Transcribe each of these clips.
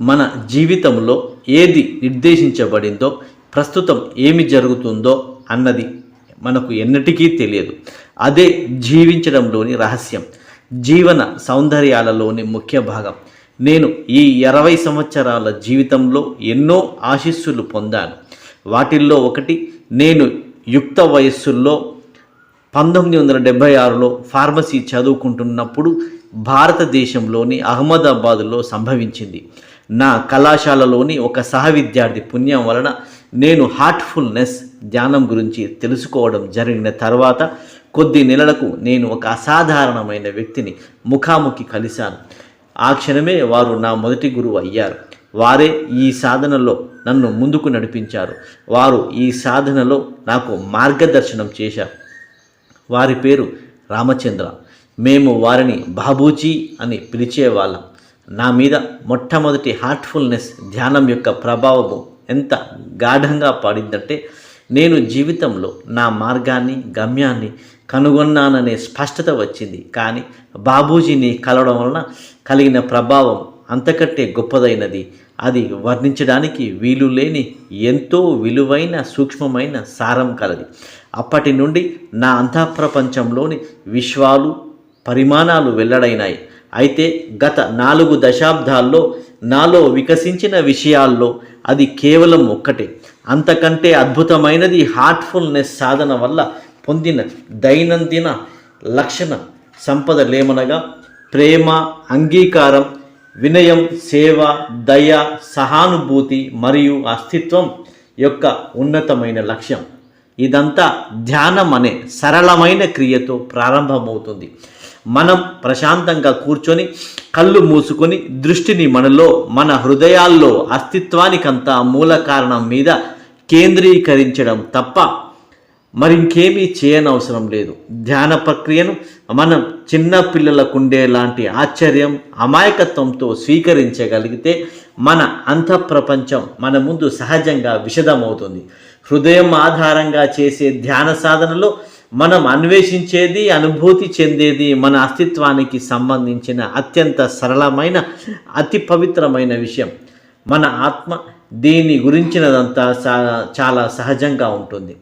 మన జీవితంలో ఏది నిర్దేశించబడిందో ప్రస్తుతం ఏమి జరుగుతుందో అన్నది మనకు ఎన్నటికీ తెలియదు. అదే జీవించడంలోని రహస్యం జీవన సౌందర్యాలలోని ముఖ్య భాగం. నేను ఈ ఇరవై సంవత్సరాల జీవితంలో ఎన్నో ఆశీస్సులు పొందాను. వాటిల్లో ఒకటి నేను యుక్త వయస్సుల్లో పంతొమ్మిది వందల డెబ్భై ఆరులో ఫార్మసీ చదువుకుంటున్నప్పుడు భారతదేశంలోని అహ్మదాబాదులో సంభవించింది. నా కళాశాలలోని ఒక సహ విద్యార్థి పుణ్యం వలన నేను హార్ట్ఫుల్నెస్ ధ్యానం గురించి తెలుసుకోవడం జరిగిన తర్వాత కొద్ది నెలలకు నేను ఒక అసాధారణమైన వ్యక్తిని ముఖాముఖి కలిశాను. ఆ క్షణమే వారు నా మొదటి గురువు అయ్యారు. వారే ఈ సాధనలో నన్ను ముందుకు నడిపించారు. వారు ఈ సాధనలో నాకు మార్గదర్శనం చేశారు. వారి పేరు రామచంద్ర. మేము వారిని బాబూజీ అని పిలిచేవాళ్ళం. నా మీద మొట్టమొదటి హార్ట్ఫుల్నెస్ ధ్యానం యొక్క ప్రభావము ఎంత గాఢంగా పడిందంటే నేను జీవితంలో నా మార్గాన్ని గమ్యాన్ని కనుగొన్నాననే స్పష్టత వచ్చింది. కానీ బాబూజీని కలవడం వలన కలిగిన ప్రభావం అంతకంటే గొప్పదైనది. అది వర్ణించడానికి వీలు లేని ఎంతో విలువైన సూక్ష్మమైన సారం కలది. అప్పటి నుండి నా అంతఃప్రపంచంలోని విశ్వాలు పరిమాణాలు వెల్లడైనాయి. అయితే గత నాలుగు దశాబ్దాల్లో నాలో వికసించిన విషయాల్లో అది కేవలం ఒక్కటే. అంతకంటే అద్భుతమైనది హార్ట్ఫుల్నెస్ సాధన వల్ల పొందిన దైనందిన లక్షణ సంపదలేమనగా ప్రేమ అంగీకారం వినయం సేవ దయ సహానుభూతి మరియు అస్తిత్వం యొక్క ఉన్నతమైన లక్ష్యం. ఇదంతా ధ్యానం అనే సరళమైన క్రియతో ప్రారంభమవుతుంది. మనం ప్రశాంతంగా కూర్చొని కళ్ళు మూసుకొని దృష్టిని మనలో మన హృదయాల్లో అస్తిత్వానికంతా మూల కారణం మీద కేంద్రీకరించడం తప్ప మరింకేమీ చేయనవసరం లేదు. ధ్యాన ప్రక్రియను మనం చిన్న పిల్లలకుండే లాంటి ఆశ్చర్యం అమాయకత్వంతో స్వీకరించగలిగితే మన అంతఃప్రపంచం మన ముందు సహజంగా విషదమవుతుంది. హృదయం ఆధారంగా చేసే ధ్యాన సాధనలో మనం అన్వేషించేది అనుభూతి చెందేది మన అస్తిత్వానికి సంబంధించిన అత్యంత సరళమైన అతి పవిత్రమైన విషయం. మన ఆత్మ దీని గురించినదంతా చాలా సహజంగా ఉంటుంది.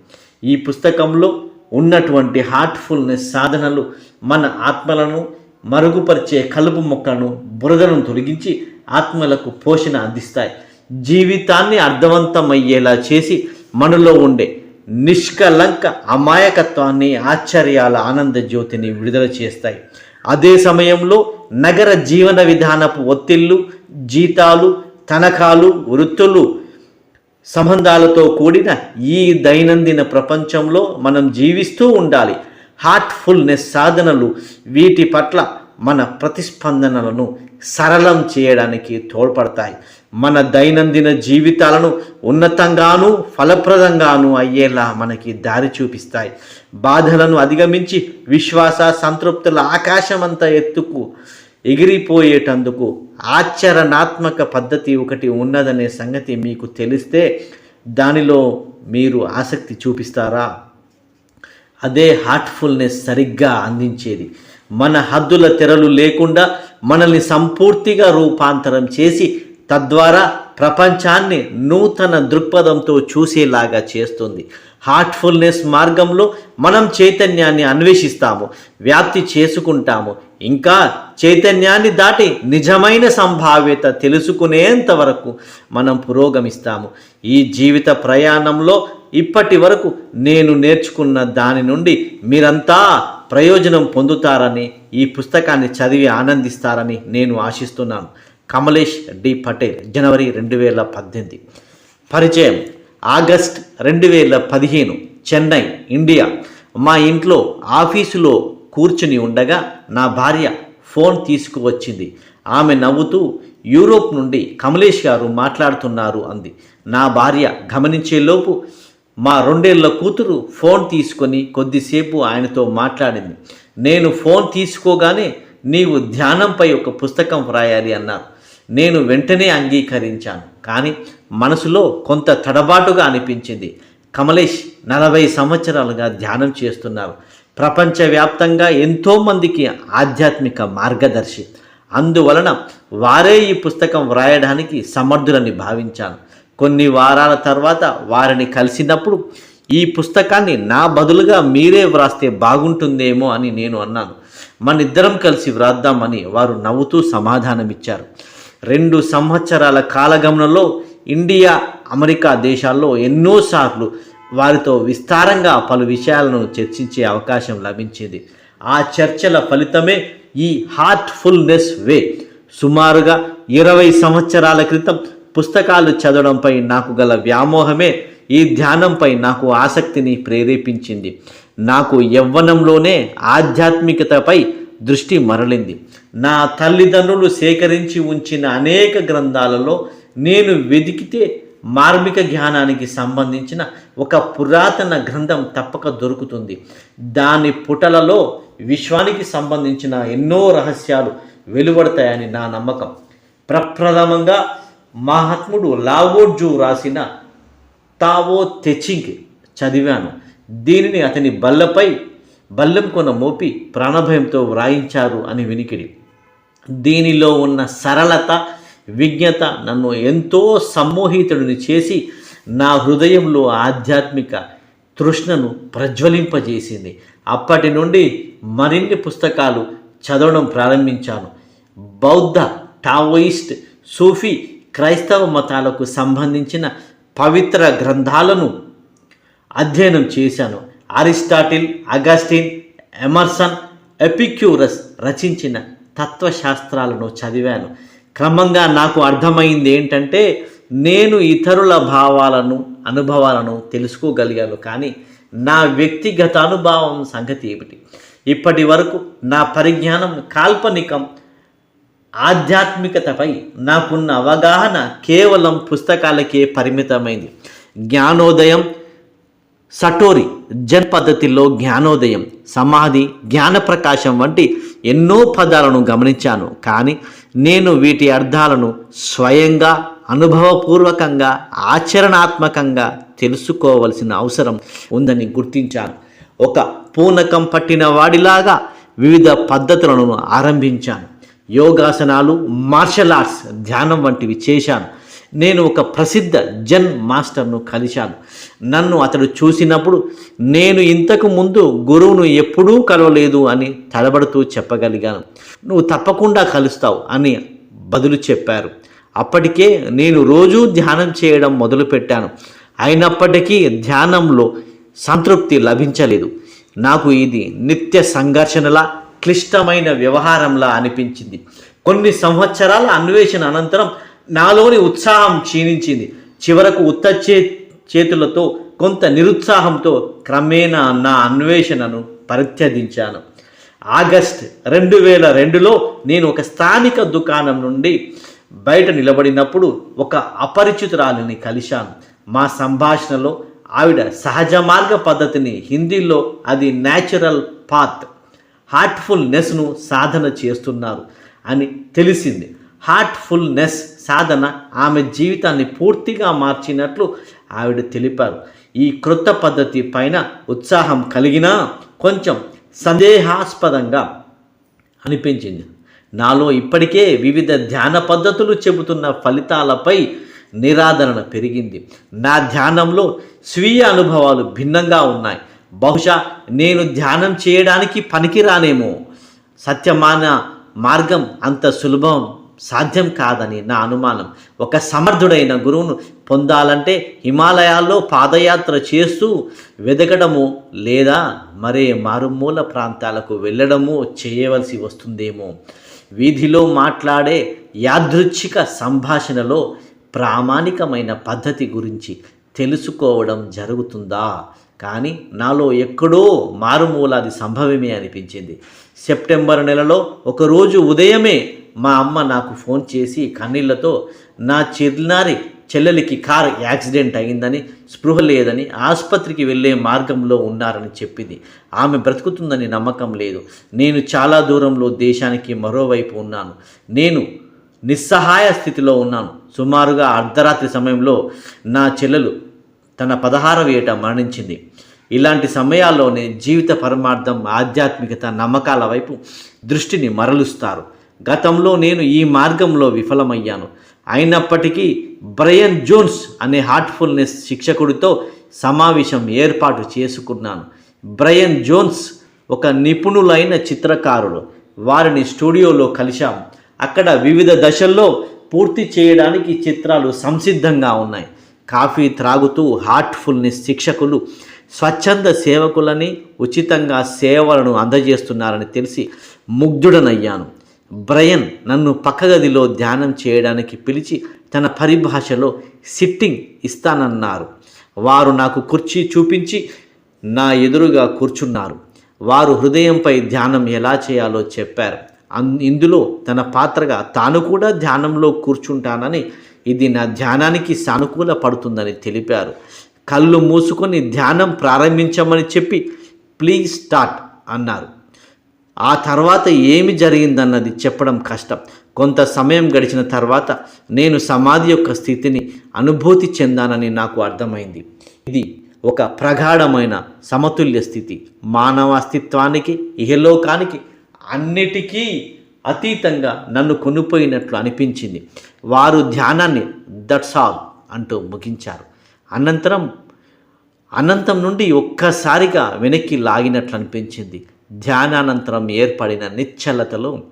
ఈ పుస్తకంలో ఉన్నటువంటి హార్ట్ఫుల్నెస్ సాధనలు మన ఆత్మలను మరుగుపరిచే కలుపు మొక్కలను బురదను తొలగించి ఆత్మలకు పోషణ అందిస్తాయి. జీవితాన్ని అర్థవంతమయ్యేలా చేసి మనలో ఉండే నిష్కలంక అమాయకత్వాన్ని ఆశ్చర్యాల ఆనంద జ్యోతిని విడుదల చేస్తాయి. అదే సమయంలో నగర జీవన విధానపు ఒత్తిళ్ళు జీతాలు తనఖాలు వృత్తులు సంబంధాలతో కూడిన ఈ దైనందిన ప్రపంచంలో మనం జీవిస్తూ ఉండాలి. హార్ట్ఫుల్నెస్ సాధనలు వీటి పట్ల మన ప్రతిస్పందనలను సరళం చేయడానికి తోడ్పడతాయి. మన దైనందిన జీవితాలను ఉన్నతంగాను ఫలప్రదంగాను అయ్యేలా మనకి దారి చూపిస్తాయి. బాధలను అధిగమించి విశ్వాస సంతృప్తుల ఆకాశమంతా ఎత్తుకు ఎగిరిపోయేటందుకు ఆచరణాత్మక పద్ధతి ఒకటి ఉన్నదనే సంగతి మీకు తెలిస్తే దానిలో మీరు ఆసక్తి చూపిస్తారా? అదే హార్ట్ఫుల్నెస్ సరిగ్గా అందించేది. మన హద్దుల తెరలు లేకుండా మనల్ని సంపూర్తిగా రూపాంతరం చేసి తద్వారా ప్రపంచాన్ని నూతన దృక్పథంతో చూసేలాగా చేస్తుంది. హార్ట్ఫుల్నెస్ మార్గంలో మనం చైతన్యాన్ని అన్వేషిస్తాము వ్యాప్తి చేసుకుంటాము. ఇంకా చైతన్యాన్ని దాటి నిజమైన సంభావ్యత తెలుసుకునేంత వరకు మనం పురోగమిస్తాము. ఈ జీవిత ప్రయాణంలో ఇప్పటి వరకు నేను నేర్చుకున్న దాని నుండి మీరంతా ప్రయోజనం పొందుతారని ఈ పుస్తకాన్ని చదివి ఆనందిస్తారని నేను ఆశిస్తున్నాను. కమలేష్ డి పటేల్ జనవరి రెండు వేల పద్దెనిమిది. పరిచయం ఆగస్ట్ రెండు వేల పదిహేను చెన్నై ఇండియా. మా ఇంట్లో ఆఫీసులో కూర్చుని ఉండగా నా భార్య ఫోన్ తీసుకువచ్చింది. ఆమె నవ్వుతూ యూరోప్ నుండి కమలేష్ గారు మాట్లాడుతున్నారు అంది. నా భార్య గమనించేలోపు మా రెండేళ్ళ కూతురు ఫోన్ తీసుకొని కొద్దిసేపు ఆయనతో మాట్లాడింది. నేను ఫోన్ తీసుకోగానే నీవు ధ్యానంపై ఒక పుస్తకం వ్రాయాలి అన్నారు. నేను వెంటనే అంగీకరించాను. కానీ మనసులో కొంత తడబాటుగా అనిపించింది. కమలేష్ నలభై సంవత్సరాలుగా ధ్యానం చేస్తున్నారు. ప్రపంచవ్యాప్తంగా ఎంతోమందికి ఆధ్యాత్మిక మార్గదర్శి. అందువలన వారే ఈ పుస్తకం వ్రాయడానికి సమర్థులని భావించాను. కొన్ని వారాల తర్వాత వారిని కలిసినప్పుడు ఈ పుస్తకాన్ని నా బదులుగా మీరే వ్రాస్తే బాగుంటుందేమో అని నేను అన్నాను. మనిద్దరం కలిసి వ్రాద్దామని వారు నవ్వుతూ సమాధానమిచ్చారు. రెండు సంవత్సరాల కాలగమనంలో ఇండియా అమెరికా దేశాల్లో ఎన్నోసార్లు వారితో విస్తారంగా పలు విషయాలను చర్చించే అవకాశం లభించింది. ఆ చర్చల ఫలితమే ఈ హార్ట్ఫుల్నెస్ వే. సుమారుగా ఇరవై సంవత్సరాల క్రితం పుస్తకాలు చదవడంపై నాకు గల వ్యామోహమే ఈ ధ్యానంపై నాకు ఆసక్తిని ప్రేరేపించింది. నాకు యవ్వనంలోనే ఆధ్యాత్మికతపై దృష్టి మరలింది. నా తల్లిదండ్రులు సేకరించి ఉంచిన అనేక గ్రంథాలలో నేను వెతికితే మార్మిక జ్ఞానానికి సంబంధించిన ఒక పురాతన గ్రంథం తప్పక దొరుకుతుంది. దాని పుటలలో విశ్వానికి సంబంధించిన ఎన్నో రహస్యాలు వెలువడతాయని నా నమ్మకం. ప్రప్రథమంగా మహాత్ముడు లావోడ్జు రాసిన తావో తెచింగ్ చదివాను. దీనిని అతని బల్లపై బల్లెం కొన మోపి ప్రాణభయంతో వ్రాయించారు అని వినికిడి. దీనిలో ఉన్న సరళత విజ్ఞత నన్ను ఎంతో సమ్మోహితుడిని చేసి నా హృదయంలో ఆధ్యాత్మిక తృష్ణను ప్రజ్వలింపజేసింది. అప్పటి నుండి మరిన్ని పుస్తకాలు చదవడం ప్రారంభించాను. బౌద్ధ టావోయిస్ట్ సూఫీ క్రైస్తవ మతాలకు సంబంధించిన పవిత్ర గ్రంథాలను అధ్యయనం చేశాను. అరిస్టాటిల్ అగస్టిన్ ఎమర్సన్ ఎపిక్యూరస్ రచించిన తత్వశాస్త్రాలను చదివాను. క్రమంగా నాకు అర్థమైంది ఏంటంటే నేను ఇతరుల భావాలను అనుభవాలను తెలుసుకోగలిగాను కానీ నా వ్యక్తిగత అనుభవం సంగతి ఏమిటి? ఇప్పటి వరకు నా పరిజ్ఞానం కాల్పనికం ఆధ్యాత్మికతపై నాకున్న అవగాహన కేవలం పుస్తకాలకే పరిమితమైంది. జ్ఞానోదయం సటోరి జన్ పద్ధతిలో జ్ఞానోదయం సమాధి జ్ఞాన ప్రకాశం వంటి ఎన్నో పదాలను గమనించాను. కానీ నేను వీటి అర్థాలను స్వయంగా అనుభవపూర్వకంగా ఆచరణాత్మకంగా తెలుసుకోవలసిన అవసరం ఉందని గుర్తించాను. ఒక పూనకం పట్టిన వాడిలాగా వివిధ పద్ధతులను ఆరంభించాను. యోగాసనాలు మార్షల్ ఆర్ట్స్ ధ్యానం వంటివి చేశాను. నేను ఒక ప్రసిద్ధ జన్ మాస్టర్ను కలిశాను. నన్ను అతడు చూసినప్పుడు నేను ఇంతకు ముందు గురువును ఎప్పుడూ కలవలేదు అని తడబడుతూ చెప్పగలిగాను. నువ్వు తప్పకుండా కలుస్తావు అని బదులు చెప్పారు. అప్పటికే నేను రోజూ ధ్యానం చేయడం మొదలుపెట్టాను. అయినప్పటికీ ధ్యానంలో సంతృప్తి లభించలేదు. నాకు ఇది నిత్య సంఘర్షణలా క్లిష్టమైన వ్యవహారంలా అనిపించింది. కొన్ని సంవత్సరాల అన్వేషణ అనంతరం నాలోని ఉత్సాహం క్షీణించింది. చివరకు ఉత్త చే చేతులతో కొంత నిరుత్సాహంతో క్రమేణా నా అన్వేషణను పరిత్యజించాను. ఆగస్ట్ రెండు వేల రెండులో నేను ఒక స్థానిక దుకాణం నుండి బయట నిలబడినప్పుడు ఒక అపరిచితురాలిని కలిశాను. మా సంభాషణలో ఆవిడ సహజ మార్గ పద్ధతిని హిందీలో అది న్యాచురల్ పాత్ హార్ట్ఫుల్నెస్ను సాధన చేస్తున్నారు అని తెలిసింది. హార్ట్ఫుల్నెస్ సాధన ఆమె జీవితాన్ని పూర్తిగా మార్చినట్లు ఆవిడ తెలిపారు. ఈ క్రొత్త పద్ధతి పైన ఉత్సాహం కలిగినా కొంచెం సందేహాస్పదంగా అనిపించింది. నాలో ఇప్పటికే వివిధ ధ్యాన పద్ధతులు చెబుతున్న ఫలితాలపై నిరాదరణ పెరిగింది. నా ధ్యానంలో స్వీయ అనుభవాలు భిన్నంగా ఉన్నాయి. బహుశా నేను ధ్యానం చేయడానికి పనికిరానేమో. సత్యమాన మార్గం అంత సులభం సాధ్యం కాదని నా అనుమానం. ఒక సమర్థుడైన గురువును పొందాలంటే హిమాలయాల్లో పాదయాత్ర చేస్తూ వెదకడము లేదా మరే మారుమూల ప్రాంతాలకు వెళ్ళడము చేయవలసి వస్తుందేమో. వీధిలో మాట్లాడే యాదృచ్ఛిక సంభాషణలో ప్రామాణికమైన పద్ధతి గురించి తెలుసుకోవడం జరుగుతుందా? కానీ నాలో ఎక్కడో మారుమూల అది సంభవమే అనిపించింది. సెప్టెంబర్ నెలలో ఒకరోజు ఉదయమే మా అమ్మ నాకు ఫోన్ చేసి కన్నీళ్ళతో నా చిన్నారి చెల్లెలికి కార్ యాక్సిడెంట్ అయిందని స్పృహ లేదని ఆసుపత్రికి వెళ్ళే మార్గంలో ఉన్నారని చెప్పింది. ఆమె బ్రతుకుతుందని నమ్మకం లేదు. నేను చాలా దూరంలో దేశానికి మరోవైపు ఉన్నాను. నేను నిస్సహాయ స్థితిలో ఉన్నాను. సుమారుగా అర్ధరాత్రి సమయంలో నా చెల్లెలు తన పదహారవ ఏట మరణించింది. ఇలాంటి సమయాల్లోనే జీవిత పరమార్థం ఆధ్యాత్మికత నమ్మకాల వైపు దృష్టిని మరలుస్తారు. గతంలో నేను ఈ మార్గంలో విఫలమయ్యాను. అయినప్పటికీ బ్రయన్ జోన్స్ అనే హార్ట్ఫుల్నెస్ శిక్షకుడితో సమావేశం ఏర్పాటు చేసుకున్నాను. బ్రయన్ జోన్స్ ఒక నిపుణులైన చిత్రకారుడు. వారిని స్టూడియోలో కలిశాం. అక్కడ వివిధ దశల్లో పూర్తి చేయడానికి చిత్రాలు సంసిద్ధంగా ఉన్నాయి. కాఫీ త్రాగుతూ హార్ట్ఫుల్నెస్ శిక్షకులు స్వచ్ఛంద సేవకులని ఉచితంగా సేవలను అందజేస్తున్నారని తెలిసి ముగ్ధుడనయ్యాను. బ్రయన్ నన్ను పక్క గదిలో ధ్యానం చేయడానికి పిలిచి తన పరిభాషలో సిట్టింగ్ ఇస్తానన్నారు. వారు నాకు కుర్చీ చూపించి నా ఎదురుగా కూర్చున్నారు. వారు హృదయంపై ధ్యానం ఎలా చేయాలో చెప్పారు. అన్- ఇందులో తన పాత్రగా తాను కూడా ధ్యానంలో కూర్చుంటానని ఇది నా ధ్యానానికి సానుకూల పడుతుందని తెలిపారు. కళ్ళు మూసుకొని ధ్యానం ప్రారంభించమని చెప్పి ప్లీజ్ స్టార్ట్ అన్నారు. ఆ తర్వాత ఏమి జరిగిందన్నది చెప్పడం కష్టం. కొంత సమయం గడిచిన తర్వాత నేను సమాధి యొక్క స్థితిని అనుభూతి చెందానని నాకు అర్థమైంది. ఇది ఒక ప్రగాఢమైన సమతుల్య స్థితి. మానవ అస్తిత్వానికి ఇహలోకానికి అన్నిటికీ అతీతంగా నన్ను కొనిపోయినట్లు అనిపించింది. వారు ధ్యానాన్ని దట్స్ ఆల్ అంటూ ముగించారు. అనంతరం అనంతం నుండి ఒక్కసారిగా వెనక్కి లాగినట్లు అనిపించింది. ధ్యానానంతరం ఏర్పడిన నిశ్చలతలో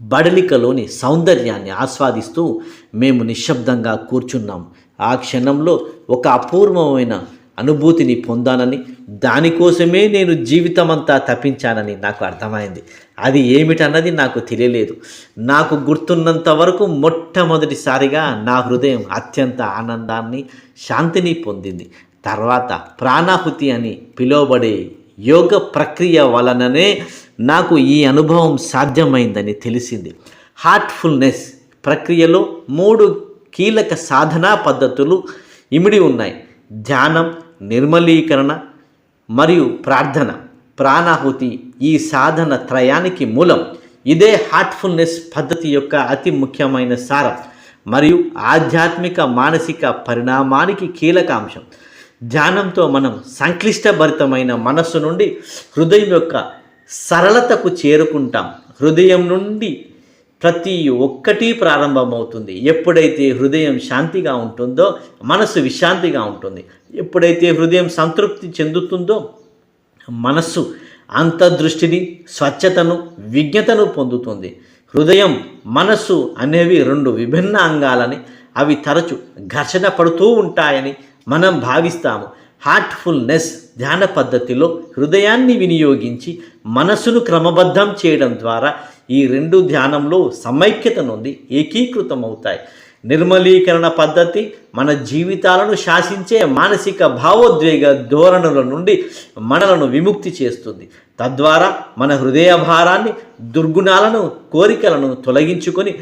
బడలికలోని సౌందర్యాన్ని ఆస్వాదిస్తూ మేము నిశ్శబ్దంగా కూర్చున్నాం. ఆ క్షణంలో ఒక అపూర్వమైన అనుభూతిని పొందానని దానికోసమే నేను జీవితమంతా తప్పించానని నాకు అర్థమైంది. అది ఏమిటన్నది నాకు తెలియలేదు. నాకు గుర్తున్నంత వరకు మొట్టమొదటిసారిగా నా హృదయం అత్యంత ఆనందాన్ని శాంతిని పొందింది. తర్వాత ప్రాణాహుతి అని పిలువబడే యోగ ప్రక్రియ వలననే నాకు ఈ అనుభవం సాధ్యమైందని తెలిసింది. హార్ట్ఫుల్నెస్ ప్రక్రియలో మూడు కీలక సాధనా పద్ధతులు ఇమిడి ఉన్నాయి. ధ్యానం నిర్మలీకరణ మరియు ప్రార్థన ప్రాణాహుతి ఈ సాధన త్రయానికి మూలం. ఇదే హార్ట్ఫుల్నెస్ పద్ధతి యొక్క అతి ముఖ్యమైన సారం మరియు ఆధ్యాత్మిక మానసిక పరిణామానికి కీలక అంశం. ధ్యానంతో మనం సంక్లిష్టభరితమైన మనస్సు నుండి హృదయం యొక్క సరళతకు చేరుకుంటాం. హృదయం నుండి ప్రతి ఒక్కటి ప్రారంభమవుతుంది. ఎప్పుడైతే హృదయం శాంతిగా ఉంటుందో మనసు విశాంతిగా ఉంటుంది. ఎప్పుడైతే హృదయం సంతృప్తి చెందుతుందో మనస్సు అంతర్దృష్టిని స్వచ్ఛతను విజ్ఞతను పొందుతుంది. హృదయం మనస్సు అనేవి రెండు విభిన్న అంగాలని అవి తరచు ఘర్షణ పడుతూ ఉంటాయని మనం భావిస్తాము. హార్ట్ఫుల్నెస్ ధ్యాన పద్ధతిలో హృదయాన్ని వినియోగించి మనసును క్రమబద్ధం చేయడం ద్వారా ఈ రెండు ధ్యానంలో సమైక్యత నుండి ఏకీకృతం అవుతాయి నిర్మలీకరణ పద్ధతి మన జీవితాలను శాసించే మానసిక భావోద్వేగ ధోరణుల నుండి మనలను విముక్తి చేస్తుంది. తద్వారా మన హృదయ భారాన్ని దుర్గుణాలను కోరికలను తొలగించుకొని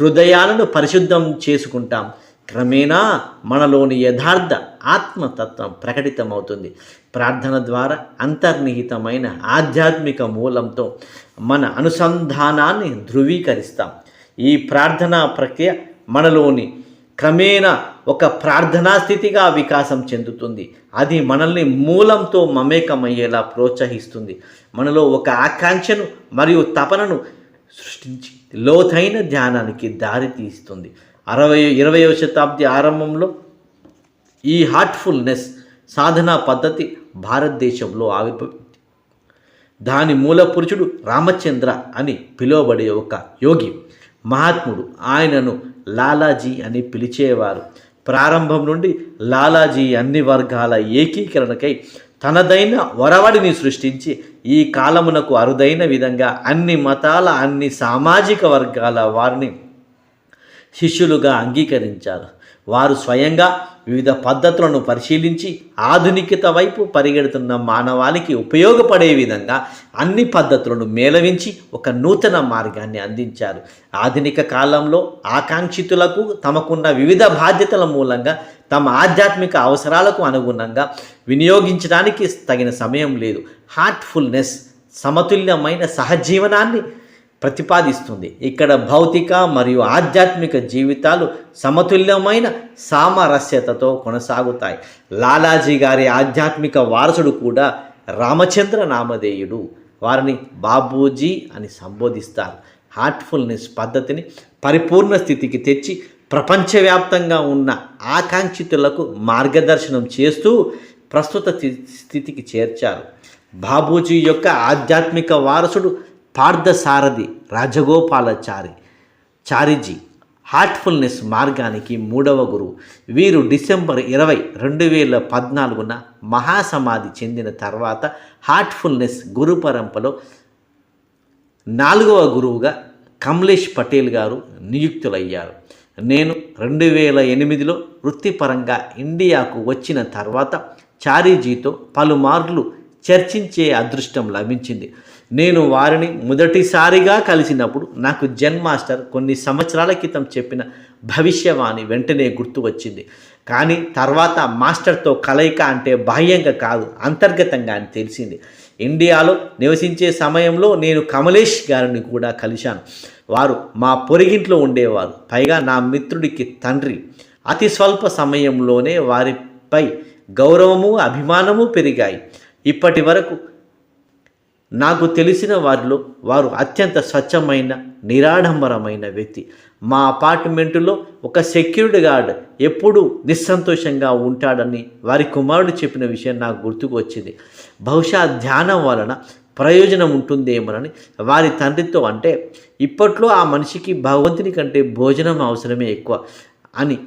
హృదయాలను పరిశుద్ధం చేసుకుంటాం. క్రమేణా మనలోని యథార్థ ఆత్మతత్వం ప్రకటితమవుతుంది. ప్రార్థన ద్వారా అంతర్నిహితమైన ఆధ్యాత్మిక మూలంతో మన అనుసంధానాన్ని ధృవీకరిస్తాం. ఈ ప్రార్థనా ప్రక్రియ మనలోని క్రమేణా ఒక ప్రార్థనా స్థితిగా వికాసం చెందుతుంది. అది మనల్ని మూలంతో మమేకమయ్యేలా ప్రోత్సహిస్తుంది. మనలో ఒక ఆకాంక్షను మరియు తపనను సృష్టించి లోతైన ధ్యానానికి దారి తీస్తుంది అరవై ఇరవయో శతాబ్ది ఆరంభంలో ఈ హార్ట్ఫుల్నెస్ సాధనా పద్ధతి భారతదేశంలో ఆవిర్భవి దాని మూల పురుషుడు రామచంద్ర అని పిలువబడే ఒక యోగి. మహాత్ముడు. ఆయనను లాలాజీ అని పిలిచేవారు. ప్రారంభం నుండి లాలాజీ అన్ని వర్గాల ఏకీకరణకై తనదైన వరవడిని సృష్టించి ఈ కాలమునకు అరుదైన విధంగా అన్ని మతాల అన్ని సామాజిక వర్గాల వారిని శిష్యులుగా అంగీకరించారు. వారు స్వయంగా వివిధ పద్ధతులను పరిశీలించి ఆధునికత వైపు పరిగెడుతున్న మానవానికి ఉపయోగపడే విధంగా అన్ని పద్ధతులను మేళవించి ఒక నూతన మార్గాన్ని అందించారు. ఆధునిక కాలంలో ఆకాంక్షితులకు తమకున్న వివిధ బాధ్యతల మూలంగా తమ ఆధ్యాత్మిక అవసరాలకు అనుగుణంగా వినియోగించడానికి తగిన సమయం లేదు. హార్ట్ఫుల్నెస్ సమతుల్యమైన సహజీవనాన్ని ప్రతిపాదిస్తుంది. ఇక్కడ భౌతిక మరియు ఆధ్యాత్మిక జీవితాలు సమతుల్యమైన సామరస్యతతో కొనసాగుతాయి. లాలాజీ గారి ఆధ్యాత్మిక వారసుడు కూడా రామచంద్ర నామధేయుడు. వారిని బాబూజీ అని సంబోధిస్తారు. హార్ట్ఫుల్నెస్ పద్ధతిని పరిపూర్ణ స్థితికి తెచ్చి ప్రపంచవ్యాప్తంగా ఉన్న ఆకాంక్షితులకు మార్గదర్శనం చేస్తూ ప్రస్తుత స్థితికి చేర్చారు. బాబూజీ యొక్క ఆధ్యాత్మిక వారసుడు పార్థసారథి రాజగోపాలాచారి చారిజీ హార్ట్ఫుల్నెస్ మార్గానికి మూడవ గురువు వీరు డిసెంబర్ ఇరవై రెండు వేల పద్నాలుగున మహాసమాధి చెందిన తర్వాత హార్ట్ఫుల్నెస్ గురు పరంపరలో నాలుగవ గురువుగా కమలేష్ పటేల్ గారు నియుక్తులయ్యారు. నేను రెండు వేల ఎనిమిదిలో వృత్తిపరంగా ఇండియాకు వచ్చిన తర్వాత చారీజీతో పలుమార్లు చర్చించే అదృష్టం లభించింది. నేను వారిని మొదటిసారిగా కలిసినప్పుడు నాకు జెన్ మాస్టర్ కొన్ని సంవత్సరాల క్రితం చెప్పిన భవిష్యవాణి వెంటనే గుర్తు వచ్చింది. కానీ తర్వాత మాస్టర్తో కలయిక అంటే బాహ్యంగా కాదు అంతర్గతంగా అని తెలిసింది. ఇండియాలో నివసించే సమయంలో నేను కమలేష్ గారిని కూడా కలిశాను. వారు మా పొరిగింట్లో ఉండేవారు. పైగా నా మిత్రుడికి తండ్రి. అతి స్వల్ప సమయంలోనే వారిపై గౌరవము అభిమానము పెరిగాయి. ఇప్పటి వరకు నాకు తెలిసిన వారిలో వారు అత్యంత స్వచ్ఛమైన నిరాడంబరమైన వ్యక్తి. మా అపార్ట్మెంటులో ఒక సెక్యూరిటీ గార్డ్ ఎప్పుడూ నిస్సంతోషంగా ఉంటాడని వారి కుమారుడు చెప్పిన విషయం నాకు గుర్తుకు వచ్చింది. బహుశా ధ్యానం వలన ప్రయోజనం ఉంటుందేమోనని వారి తండ్రితో అంటే ఇప్పట్లో ఆ మనిషికి భగవంతుని కంటే భోజనం అవసరమే ఎక్కువ అని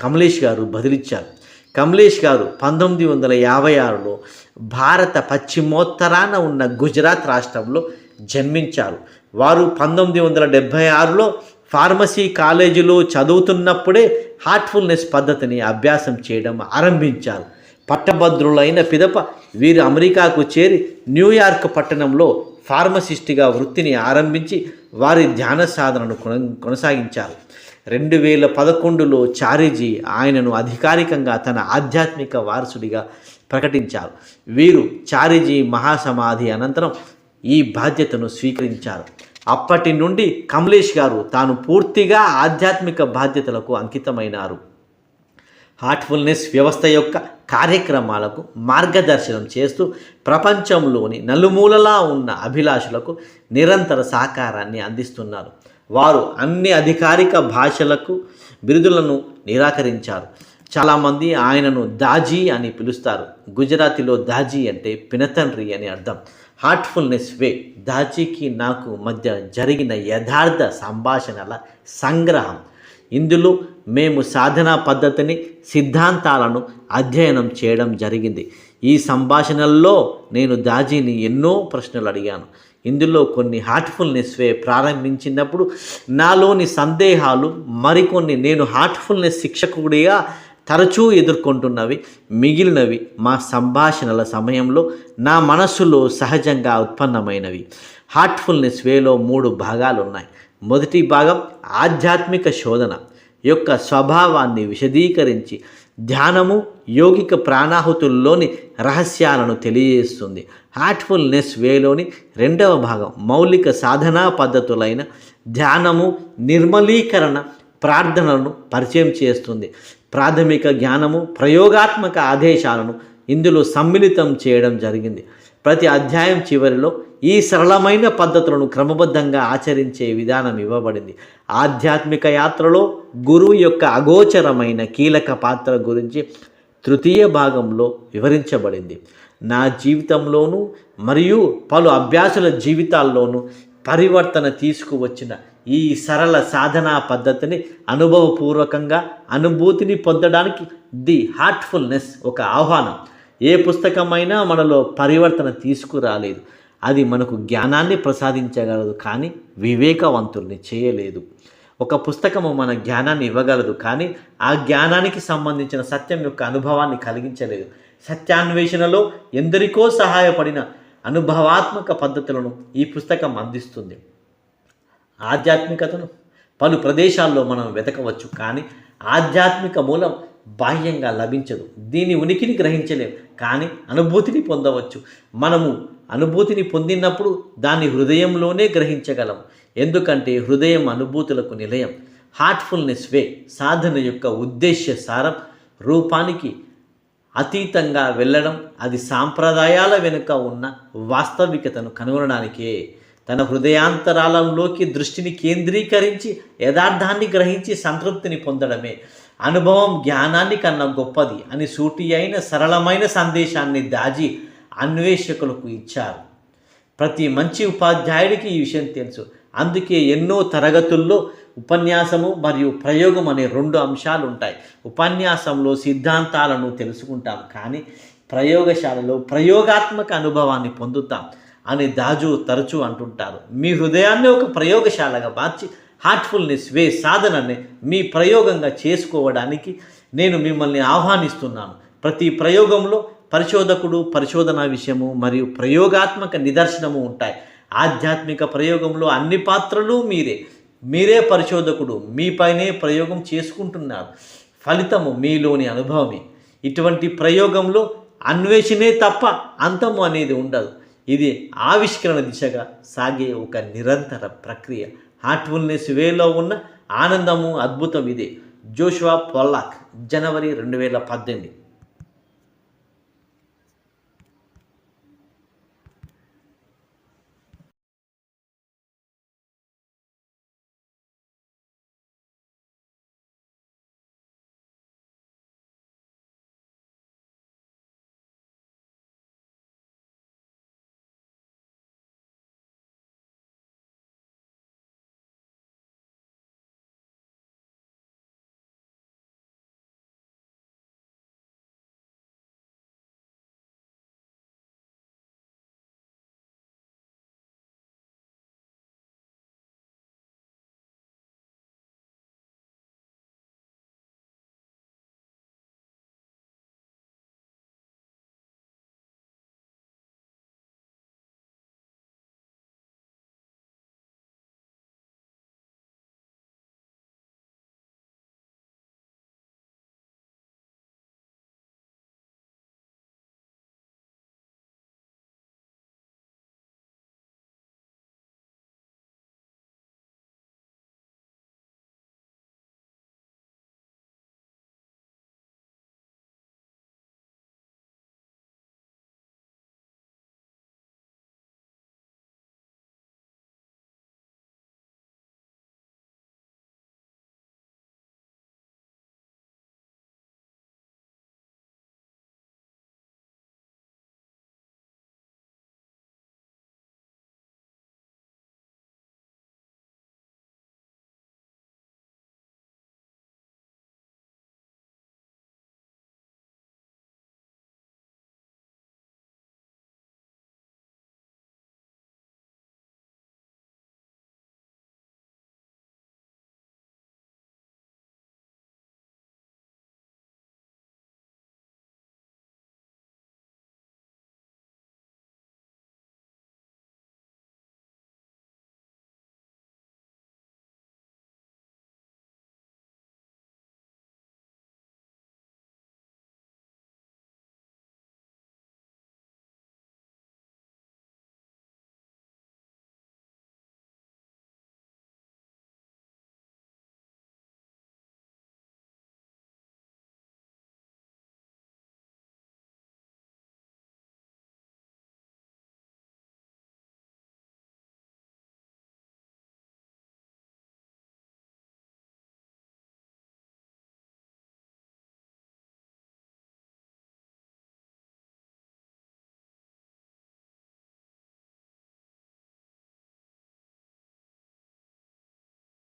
కమలేష్ గారు బదిలిచ్చారు. కమలేష్ గారు పంతొమ్మిది వందల యాభై ఆరులో భారత పశ్చిమోత్తరాన ఉన్న గుజరాత్ రాష్ట్రంలో జన్మించారు. వారు పంతొమ్మిది వందల డెబ్భై ఆరులో ఫార్మసీ కాలేజీలో చదువుతున్నప్పుడే హార్ట్ఫుల్నెస్ పద్ధతిని అభ్యాసం చేయడం ఆరంభించారు. పట్టభద్రులైన పిదప వీరు అమెరికాకు చేరి న్యూయార్క్ పట్టణంలో ఫార్మసిస్ట్గా వృత్తిని ఆరంభించి వారి ధ్యాన సాధనను కొన కొనసాగించారు. రెండు వేల పదకొండులో చారీజీ ఆయనను అధికారికంగా తన ఆధ్యాత్మిక వారసుడిగా ప్రకటించారు. వీరు చారిజీ మహాసమాధి అనంతరం ఈ బాధ్యతను స్వీకరించారు. అప్పటి నుండి కమలేష్ గారు తాను పూర్తిగా ఆధ్యాత్మిక బాధ్యతలకు అంకితమైనారు. హార్ట్ఫుల్నెస్ వ్యవస్థ యొక్క కార్యక్రమాలకు మార్గదర్శనం చేస్తూ ప్రపంచంలోని నలుమూలలా ఉన్న అభిలాషులకు నిరంతర సహకారాన్ని అందిస్తున్నారు. వారు అన్ని అధికారిక భాషలకు బిరుదులను నిరాకరించారు. చాలామంది ఆయనను దాజీ అని పిలుస్తారు. గుజరాతీలో దాజీ అంటే పినతండ్రి అని అర్థం. హార్ట్ఫుల్నెస్ వే దాజీకి నాకు మధ్య జరిగిన యథార్థ సంభాషణల సంగ్రహం. ఇందులో మేము సాధనా పద్ధతిని సిద్ధాంతాలను అధ్యయనం చేయడం జరిగింది. ఈ సంభాషణల్లో నేను దాజీని ఎన్నో ప్రశ్నలు అడిగాను. ఇందులో కొన్ని హార్ట్ఫుల్నెస్ వే ప్రారంభించినప్పుడు నాలోని సందేహాలు మరికొన్ని నేను హార్ట్ఫుల్నెస్ శిక్షకుడిగా తరచూ ఎదుర్కొంటున్నవి మిగిలినవి మా సంభాషణల సమయంలో నా మనస్సులో సహజంగా ఉత్పన్నమైనవి. హార్ట్ఫుల్నెస్ వేలో మూడు భాగాలు ఉన్నాయి మొదటి భాగం ఆధ్యాత్మిక శోధన యొక్క స్వభావాన్ని విశదీకరించి ధ్యానము యోగిక ప్రాణాహుతుల్లోని రహస్యాలను తెలియజేస్తుంది. హార్ట్ఫుల్నెస్ వేలోని రెండవ భాగం మౌలిక సాధనా పద్ధతులైన ధ్యానము నిర్మలీకరణ ప్రార్థనలను పరిచయం చేస్తుంది. ప్రాథమిక జ్ఞానము ప్రయోగాత్మక ఆదేశాలను ఇందులో సమ్మిళితం చేయడం జరిగింది. ప్రతి అధ్యాయం చివరిలో ఈ సరళమైన పద్ధతులను క్రమబద్ధంగా ఆచరించే విధానం ఇవ్వబడింది. ఆధ్యాత్మిక యాత్రలో గురువు యొక్క అగోచరమైన కీలక పాత్ర గురించి తృతీయ భాగంలో వివరించబడింది. నా జీవితంలోనూ మరియు పలు అభ్యాసుల జీవితాల్లోనూ పరివర్తన తీసుకువచ్చిన ఈ సరళ సాధనా పద్ధతిని అనుభవపూర్వకంగా అనుభూతిని పొందడానికి ది హార్ట్ఫుల్నెస్ ఒక ఆహ్వానం. ఏ పుస్తకమైనా మనలో పరివర్తన తీసుకురాలేదు. అది మనకు జ్ఞానాన్ని ప్రసాదించగలదు కానీ వివేకవంతుల్ని చేయలేదు. ఒక పుస్తకము మన జ్ఞానాన్ని ఇవ్వగలదు కానీ ఆ జ్ఞానానికి సంబంధించిన సత్యం యొక్క అనుభవాన్ని కలిగించలేదు. సత్యాన్వేషణలో ఎందరికో సహాయపడిన అనుభవాత్మక పద్ధతులను ఈ పుస్తకం అందిస్తుంది. ఆధ్యాత్మికతను. పలు ప్రదేశాల్లో మనం వెతకవచ్చు కానీ ఆధ్యాత్మిక మూలం బాహ్యంగా లభించదు. దీని ఉనికిని గ్రహించలేం కానీ అనుభూతిని పొందవచ్చు. మనము అనుభూతిని పొందినప్పుడు దాన్ని హృదయంలోనే గ్రహించగలం. ఎందుకంటే హృదయం అనుభూతులకు నిలయం. హార్ట్ఫుల్నెస్ వే సాధన యొక్క ఉద్దేశ్య సారం రూపానికి అతీతంగా వెళ్ళడం అది సాంప్రదాయాల వెనుక ఉన్న వాస్తవికతను కనుగొనడానికే. తన హృదయాంతరాలంలోకి దృష్టిని కేంద్రీకరించి యథార్థాన్ని గ్రహించి సంతృప్తిని పొందడమే. అనుభవం జ్ఞానాన్ని కన్నా గొప్పది అని సూటి అయిన సరళమైన సందేశాన్ని దాచి అన్వేషకులకు ఇచ్చారు. ప్రతి మంచి ఉపాధ్యాయుడికి ఈ విషయం తెలుసు. అందుకే ఎన్నో తరగతుల్లో ఉపన్యాసము మరియు ప్రయోగం అనే రెండు అంశాలు ఉంటాయి ఉపన్యాసంలో సిద్ధాంతాలను తెలుసుకుంటాం కానీ ప్రయోగశాలలో ప్రయోగాత్మక అనుభవాన్ని పొందుతాం. అని దాజు తరచూ అంటుంటారు. మీ హృదయాన్ని ఒక ప్రయోగశాలగా మార్చి హార్ట్ఫుల్నెస్ వే సాధనని మీ ప్రయోగంగా చేసుకోవడానికి నేను మిమ్మల్ని ఆహ్వానిస్తున్నాను. ప్రతి ప్రయోగంలో పరిశోధకుడు పరిశోధన విషయము మరియు ప్రయోగాత్మక నిదర్శనము ఉంటాయి. ఆధ్యాత్మిక ప్రయోగంలో అన్ని పాత్రలు మీరే. మీరే పరిశోధకుడు. మీపైనే ప్రయోగం చేసుకుంటున్నారు. ఫలితము మీలోని అనుభవమే. ఇటువంటి ప్రయోగంలో అన్వేషణే తప్ప అంతము అనేది ఉండదు. ఇది ఆవిష్కరణ దిశగా సాగే ఒక నిరంతర ప్రక్రియ. హార్ట్ఫుల్నెస్ వేలో ఉన్న ఆనందము అద్భుతం ఇదే. జోషువా పొల్లాక్ జనవరి రెండు వేల పద్దెనిమిది.